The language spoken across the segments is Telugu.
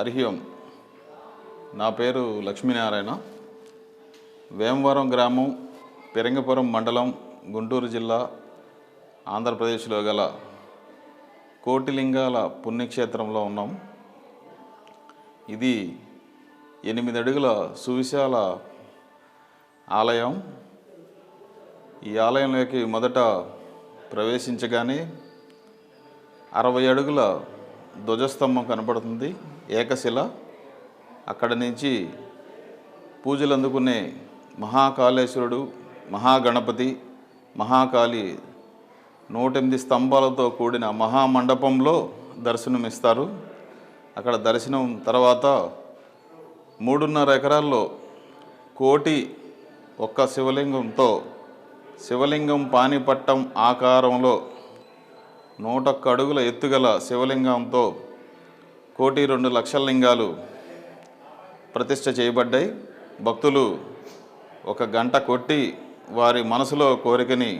హరి ఓం నా పేరు లక్ష్మీనారాయణ. వేమవరం గ్రామం పెరంగపురం మండలం గుంటూరు జిల్లా ఆంధ్రప్రదేశ్లో గల కోటిలింగాల పుణ్యక్షేత్రంలో ఉన్నాం. ఇది ఎనిమిది అడుగుల సువిశాల ఆలయం. ఈ ఆలయంలోకి మొదట ప్రవేశించగానే అరవై అడుగుల ధ్వజస్తంభం కనపడుతుంది ఏకశిల. అక్కడ నుంచి పూజలు అందుకునే మహాకాళేశ్వరుడు మహాగణపతి మహాకాళి నూటెనిమిది స్తంభాలతో కూడిన మహామండపంలో దర్శనమిస్తారు. అక్కడ దర్శనం తర్వాత మూడున్నర ఎకరాల్లో కోటి ఒక్క శివలింగంతో శివలింగం పానిపట్టం ఆకారంలో నూటొక్క అడుగుల ఎత్తుగల శివలింగంతో కోటి రెండు లక్షల లింగాలు ప్రతిష్ట చేయబడ్డాయి. భక్తులు ఒక గంట కొట్టి వారి మనసులో కోరికని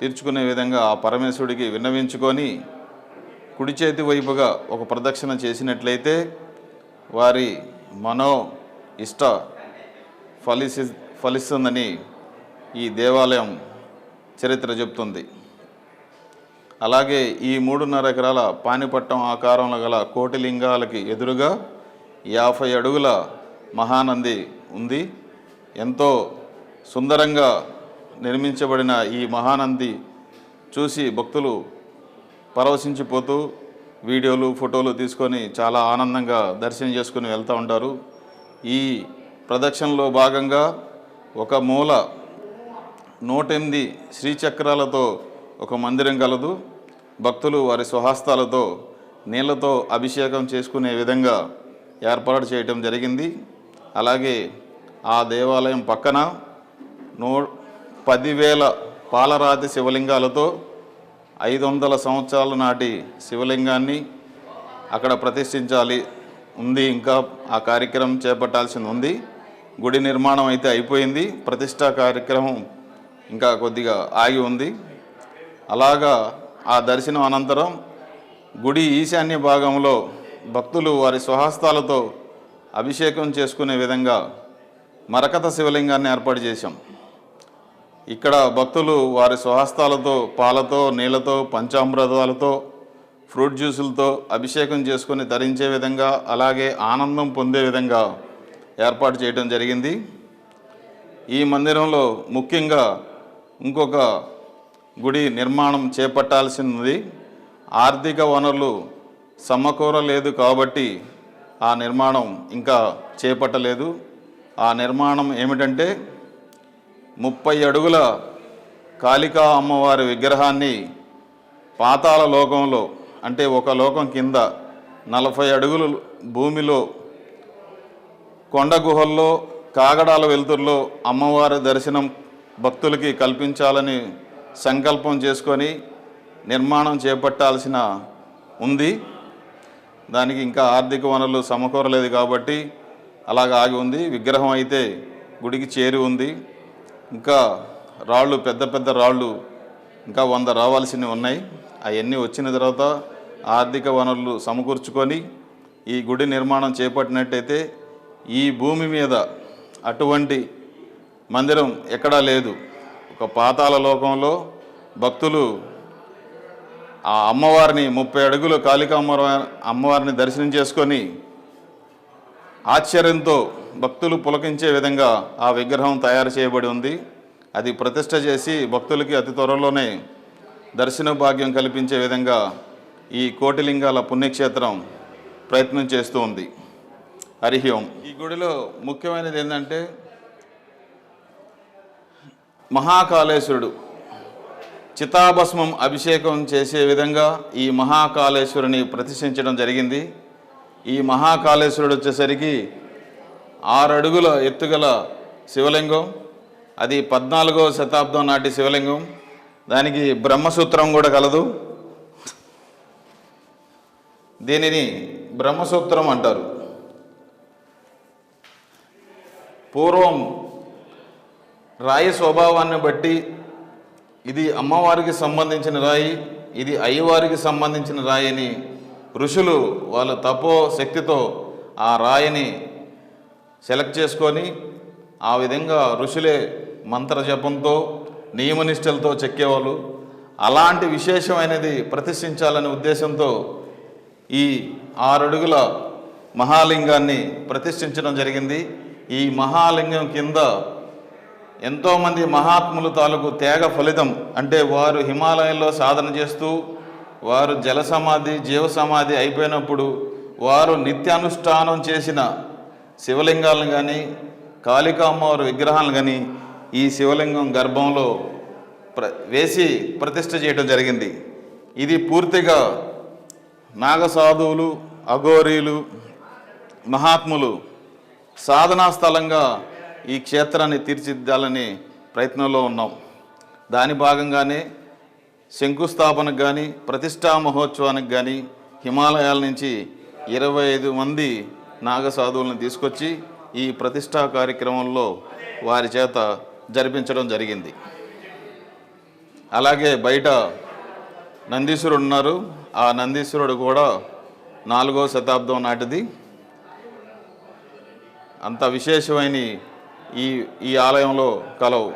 తీర్చుకునే విధంగా ఆ పరమేశ్వరుడికి విన్నవించుకొని కుడి చేతి వైపుగా ఒక ప్రదక్షిణ చేసినట్లయితే వారి మనో ఇష్ట ఫలిసి ఫలిస్తుందని ఈ దేవాలయం చరిత్ర చెప్తుంది. అలాగే ఈ మూడున్నర ఎకరాల పానిపట్టం ఆకారంలో గల కోటిలింగాలకి ఎదురుగా యాభై అడుగుల మహానంది ఉంది. ఎంతో సుందరంగా నిర్మించబడిన ఈ మహానంది చూసి భక్తులు పరవశించిపోతూ వీడియోలు ఫోటోలు తీసుకొని చాలా ఆనందంగా దర్శనం చేసుకుని వెళ్తూ ఉంటారు. ఈ ప్రదక్షిణలో భాగంగా ఒక మూల నూట ఎనిమిది శ్రీచక్రాలతో ఒక మందిరం కలదు. భక్తులు వారి స్వహస్తాలతో నీళ్ళతో అభిషేకం చేసుకునే విధంగా ఏర్పాటు చేయటం జరిగింది. అలాగే ఆ దేవాలయం పక్కన నూ పదివేల పాలరాతి శివలింగాలతో ఐదు వందల సంవత్సరాల నాటి శివలింగాన్ని అక్కడ ప్రతిష్ఠించాలి ఉంది. ఇంకా ఆ కార్యక్రమం చేపట్టాల్సింది ఉంది. గుడి నిర్మాణం అయితే అయిపోయింది. ప్రతిష్టా కార్యక్రమం ఇంకా కొద్దిగా ఆగి ఉంది. అలాగా ఆ దర్శనం అనంతరం గుడి ఈశాన్య భాగంలో భక్తులు వారి స్వహస్తాలతో అభిషేకం చేసుకునే విధంగా మరకత శివలింగాన్ని ఏర్పాటు చేశాం. ఇక్కడ భక్తులు వారి స్వహస్తాలతో పాలతో నీళ్ళతో పంచామృతాలతో ఫ్రూట్ జ్యూసులతో అభిషేకం చేసుకొని ధరించే విధంగా అలాగే ఆనందం పొందే విధంగా ఏర్పాటు చేయడం జరిగింది. ఈ మందిరంలో ముఖ్యంగా ఇంకొక గుడి నిర్మాణం చేపట్టాల్సింది ఆర్థిక వనరులు సమకూరలేదు కాబట్టి ఆ నిర్మాణం ఇంకా చేపట్టలేదు. ఆ నిర్మాణం ఏమిటంటే ముప్పై అడుగుల కాళికా అమ్మవారి విగ్రహాన్ని పాతాల లోకంలో అంటే ఒక లోకం కింద నలభై అడుగులు భూమిలో కొండ గుహల్లో కాగడాల వెలుతురులో అమ్మవారి దర్శనం భక్తులకి కల్పించాలని సంకల్పం చేసుకొని నిర్మాణం చేపట్టాల్సిన ఉంది. దానికి ఇంకా ఆర్థిక వనరులు సమకూరలేదు కాబట్టి అలాగ ఆగి ఉంది. విగ్రహం అయితే గుడికి చేరి ఉంది. ఇంకా రాళ్ళు పెద్ద పెద్ద రాళ్ళు ఇంకా వంద రావాల్సినవి ఉన్నాయి. అవన్నీ వచ్చిన తర్వాత ఆర్థిక వనరులు సమకూర్చుకొని ఈ గుడి నిర్మాణం చేపట్టినట్టయితే ఈ భూమి మీద అటువంటి మందిరం ఎక్కడా లేదు. ఒక పాతాళ లోకంలో భక్తులు ఆ అమ్మవారిని ముప్పై అడుగులు కాళికా అమ్మవారిని దర్శనం చేసుకొని ఆశ్చర్యంతో భక్తులు పులకించే విధంగా ఆ విగ్రహం తయారు చేయబడి ఉంది. అది ప్రతిష్ట చేసి భక్తులకి అతి త్వరలోనే దర్శన భాగ్యం కల్పించే విధంగా ఈ కోటిలింగాల పుణ్యక్షేత్రం ప్రయత్నం చేస్తూ ఉంది. హరి ఓం. ఈ గుడిలో ముఖ్యమైనది ఏంటంటే మహాకాళేశ్వరుడు. చితాభస్మం అభిషేకం చేసే విధంగా ఈ మహాకాళేశ్వరుని ప్రతిష్ఠించడం జరిగింది. ఈ మహాకాళేశ్వరుడు వచ్చేసరికి ఆరు అడుగుల ఎత్తుగల శివలింగం అది పద్నాలుగో శతాబ్దం నాటి శివలింగం. దానికి బ్రహ్మసూత్రం కూడా కలదు. దీనిని బ్రహ్మసూత్రం అంటారు. పూర్వం రాయి స్వభావాన్ని బట్టి ఇది అమ్మవారికి సంబంధించిన రాయి ఇది అయ్యవారికి సంబంధించిన రాయి అని ఋషులు వాళ్ళ తపో శక్తితో ఆ రాయిని సెలెక్ట్ చేసుకొని ఆ విధంగా ఋషులే మంత్ర జపంతో నియమనిష్టలతో చెక్కేవాళ్ళు. అలాంటి విశేషమైనది ప్రతిష్ఠించాలనే ఉద్దేశంతో ఈ ఆరడుగుల మహాలింగాన్ని ప్రతిష్ఠించడం జరిగింది. ఈ మహాలింగం కింద ఎంతోమంది మహాత్ములు తాలూకు తేగ ఫలితం అంటే వారు హిమాలయంలో సాధన చేస్తూ వారు జల సమాధి జీవ సమాధి అయిపోయినప్పుడు వారు నిత్యానుష్ఠానం చేసిన శివలింగాలను కానీ కాళికామ్మవారి విగ్రహాలను కానీ ఈ శివలింగం గర్భంలో ప్ర వేసి ప్రతిష్ఠ చేయడం జరిగింది. ఇది పూర్తిగా నాగసాధువులు అఘోరీలు మహాత్ములు సాధనా స్థలంగా ఈ క్షేత్రాన్ని తీర్చిదిద్దాలని ప్రయత్నంలో ఉన్నాం. దాని భాగంగానే శంకుస్థాపనకు కానీ ప్రతిష్టా మహోత్సవానికి కానీ హిమాలయాల నుంచి ఇరవై ఐదు మంది నాగసాధువులను తీసుకొచ్చి ఈ ప్రతిష్టా కార్యక్రమంలో వారి చేత జరిపించడం జరిగింది. అలాగే బయట నందీశ్వరుడు ఉన్నారు. ఆ నందీశ్వరుడు కూడా నాలుగో శతాబ్దం నాటిది. అంత విశేషమైన ఈ ఈ ఆలయంలో కలవు.